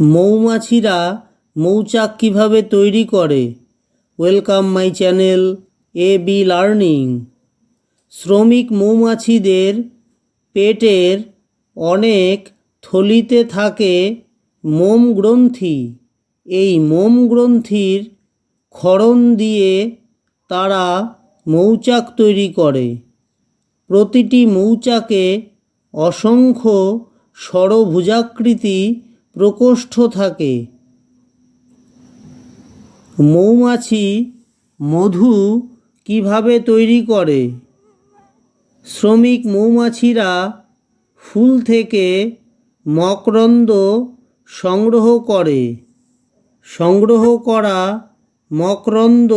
মৌমাছিরা মৌচাক কীভাবে তৈরি করে? Welcome my channel, A B learning. শ্রমিক মৌমাছিদের পেটের অনেক থলিতে থাকে মোম গ্রন্থি। এই মোম গ্রন্থির ক্ষরণ দিয়ে তারা মৌচাক তৈরি করে। প্রতিটি মৌচাকে অসংখ্য ষড়ভুজাকৃতি প্রকোষ্ঠ থাকে। মৌমাছি মধু কীভাবে তৈরি করে? শ্রমিক মৌমাছিরা ফুল থেকে মকরন্দ সংগ্রহ করে। সংগ্রহ করা মকরন্দ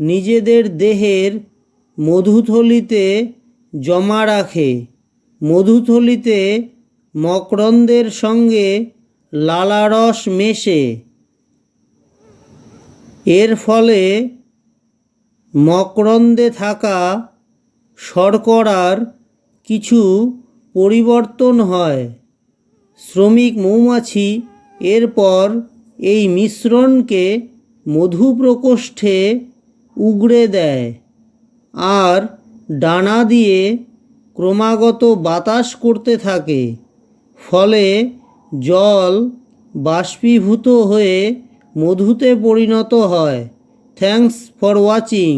নিজেদের দেহের মধুথলিতে জমা রাখে। মধুথলিতে মকরন্দের সঙ্গে লালারস মেশে। এর ফলে মকরন্দে থাকা শর্করার কিছু পরিবর্তন হয়। শ্রমিক মৌমাছি এরপর এই মিশ্রণকে মধু প্রকোষ্ঠে উগড়ে দেয় আর ডানা দিয়ে ক্রমাগত বাতাস করতে থাকে। ফলে জল বাষ্পীভূত হয়ে মধুতে পরিণত হয়। Thanks for watching